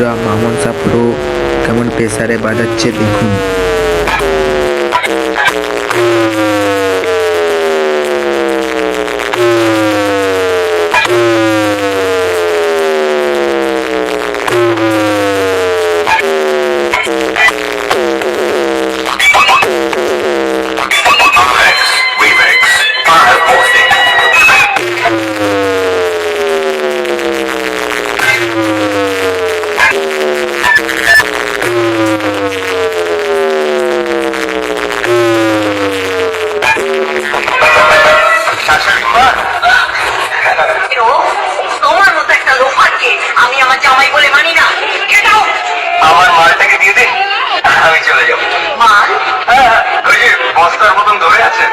বন্ধুরা মামুন সাপ্রো কেমন প্রেসারে বাজাচ্ছে দেখুন। বাড়ি চলে যাব। মার? ওই যে বস্তার মতন ধরে আছেন